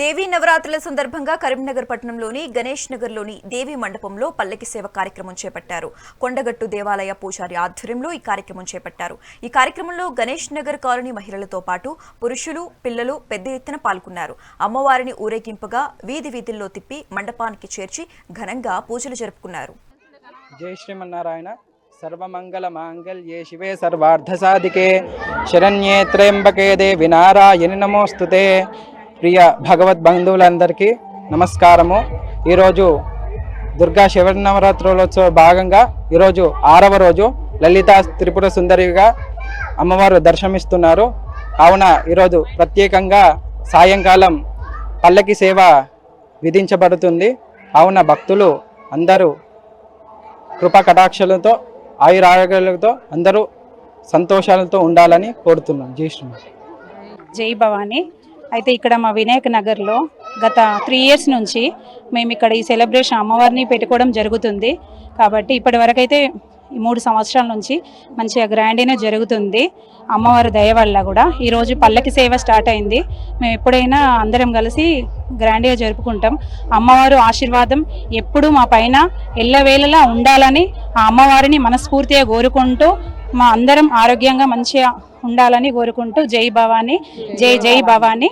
దేవీ నవరాత్రుల సందర్భంగా కరీంనగర్ పట్టణంలోని గణేష్ నగర్లోని దేవీ మండపంలో పల్లకి సేవ కార్యక్రమం చేపట్టారు. కొండగట్టు దేవాలయ పూజారి ఆధ్వర్యంలో ఈ కార్యక్రమం చేపట్టారు. ఈ కార్యక్రమంలో గణేష్ నగర్ కాలనీ మహిళలతో పాటు పురుషులు పిల్లలు పెద్ద ఎత్తున పాల్గొన్నారు. అమ్మవారిని ఊరేగింపుగా వీధి వీధుల్లో తిప్పి మండపానికి చేర్చి ఘనంగా పూజలు జరుపుకున్నారు. జై శ్రీమన్నారాయణ. సర్వమంగళ మాంగళ్యే శివే సర్వార్ధసాధికే శరణ్యే త్రయంబకే దేవి నారాయణి నమోస్తుతే. ప్రియ భగవద్ బంధువులందరికీ నమస్కారము. ఈరోజు దుర్గా శివనవరాత్రులోత్సవ భాగంగా ఈరోజు ఆరవ రోజు లలిత త్రిపుర సుందరిగా అమ్మవారు దర్శనమిస్తున్నారు. కావున ఈరోజు ప్రత్యేకంగా సాయంకాలం పల్లకి సేవ విధించబడుతుంది. కావున భక్తులు అందరూ కృపా కటాక్షలతో ఆయురారోగ్యాలతో అందరూ సంతోషాలతో ఉండాలని కోరుతున్నాం. జై శ్రీనివాస్ జై భవానీ. అయితే ఇక్కడ మా వినాయక్ నగర్లో గత త్రీ ఇయర్స్ నుంచి మేము ఇక్కడ ఈ సెలబ్రేషన్ అమ్మవారిని పెట్టుకోవడం జరుగుతుంది. కాబట్టి ఇప్పటి వరకైతే ఈ మూడు సంవత్సరాల నుంచి మంచిగా గ్రాండ్గానే జరుగుతుంది. అమ్మవారి దయ వల్ల కూడా. ఈరోజు పల్లకి సేవ స్టార్ట్ అయింది. మేము ఎప్పుడైనా అందరం కలిసి గ్రాండ్గా జరుపుకుంటాం. అమ్మవారు ఆశీర్వాదం ఎప్పుడూ మా పైన ఎల్లవేళలా ఉండాలని ఆ అమ్మవారిని మనస్ఫూర్తిగా కోరుకుంటూ మా అందరం ఆరోగ్యంగా మంచిగా ఉండాలని కోరుకుంటూ జై భవానీ జై జై భవానీ.